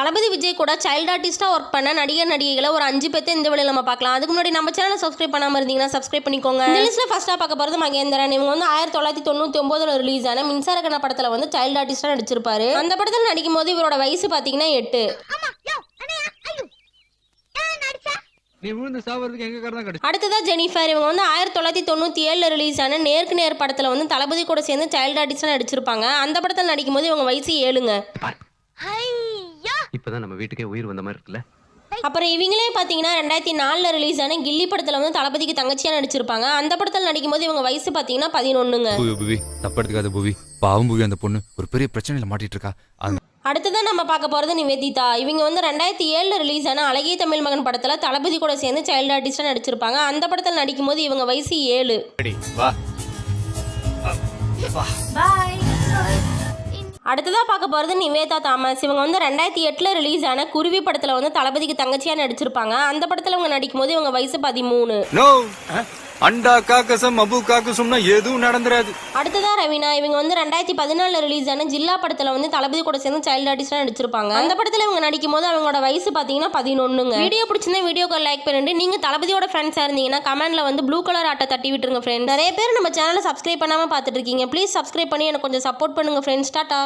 தளபதி விஜய் கூட child ஆர்டிஸ்ட்டாக work பண்ண நடிகர் நடிகைகளை ஒரு அஞ்சு பேர்த்து இந்த வேலையில் நம்ம பார்க்கலாம். அதுக்கு முன்னாடி நம்ம சேனலை சப்ஸ்கிரைப் பண்ணாமல் இருந்தீங்கன்னா சப்ஸ்கிரைப் பண்ணிக்கோங்க. இந்த லிஸ்ட்டில் ஃபஸ்ட்டாக பார்க்க போகிறது மகேந்திரன். இவங்க வந்து ஆயிரத்தி தொள்ளாயிரத்தி தொண்ணூற்றி ஒம்போதில் ரிலீஸ் ஆன மின்சார கண்ண படத்தில் வந்து சைல்டு ஆர்டிஸ்ட்டாக நடிச்சிருப்பாரு. அந்த படத்தில் நடிக்கும் போது இவரோட வயசு பார்த்தீங்கன்னா எட்டு. அடுத்ததா ஜெனிஃபர். இவங்க வந்து ஆயிரத்தி தொள்ளாயிரத்தி தொண்ணூற்றி ஏழில் ரிலீஸ் ஆன நேருக்கு நேர் படத்தில் வந்து தளபதி கூட சேர்ந்து சைல்டு ஆர்டிஸ்டாக நடிச்சிருப்பாங்க. அந்த படத்தில் நடிக்கும் போது இவங்க வயசு ஏழுங்க. இப்பதான் நம்ம வீட்டுக்கே உயிர் வந்த மாதிரி இருக்குல்ல? அப்புறம் இவங்களே பார்த்தீங்கன்னா ரெண்டாயிரத்தி நாலில் ரிலீஸ் ஆன கில்லி படத்தில் வந்து தளபதிக்கு தங்கச்சியாக நடிச்சிருப்பாங்க. அந்த படத்தில் நடிக்கும் போது இவங்க வயசு பார்த்தீங்கன்னா பதினொன்றுங்க புவி புவி. தப்பு எடுத்துக்காத புவி. பாவம் புவி அந்த பொண்ணு. ஒரு பெரிய பிரச்சனையில மாட்டிட்டு இருக்கா அடுத்ததான் நம்ம பார்க்க போகிறது நிவேதிதா. இவங்க வந்து ரெண்டாயிரத்தி ஏழில் ரிலீஸ் ஆன அழகிய தமிழ் மகன் படத்தில் தளபதி கூட சேர்ந்து சைல்டு ஆர்டிஸ்டாக நடிச்சிருப்பாங்க. அந்த படத்தில் நடிக்கும் போது இவங்க வயசு ஏழு. அடுத்ததாக பார்க்க போகிறது நிவேதா தாமஸ். இவங்க வந்து ரெண்டாயிரத்தி எட்டில் ரிலீஸ் ஆன குருவி படத்தில் வந்து தளபதிக்கு தங்கச்சியாக நடிச்சிருப்பாங்க. அந்த படத்தில் இவங்க நடிக்கும் போது இவங்க வயசு பதிமூணு. அண்டா காக்கசம் அபு காக்கசம்னா எதுவும் நடந்துராது. அடுத்ததா ரவீனா இவங்க வந்து ரெண்டாயிரத்தி பதினாலில் ரிலீஸ் ஆன ஜில்லா படத்தில் வந்து தளபதி கூட சேர்ந்து சைல்டு ஆர்டிஸ்டாக நடிச்சிருப்பாங்க. அந்த படத்தில் இவங்க நடிக்கும் போது அவங்களோட வயசு பார்த்தீங்கன்னா பதினொன்றுங்க வீடியோ பிடிச்சிருந்தா வீடியோக்கு லைக் பண்ணிட்டு நீங்கள் தளபதியோட ஃப்ரெண்ட்ஸாக இருந்தீங்கன்னா கமெண்ட்ல வந்து ப்ளூ கலர் ஆட்டை தட்டி விட்டுருங்க ஃப்ரெண்ட் நிறைய பேர் நம்ம சேனலை சப்ஸ்கிரைப் பண்ணாமல் பார்த்துட்டு இருக்கீங்க. ப்ளீஸ் சப்ஸ்கிரைப் பண்ணி எனக்கு கொஞ்சம் சப்போர்ட் பண்ணுங்க ஃப்ரெண்ட்ஸ் டாட்டா.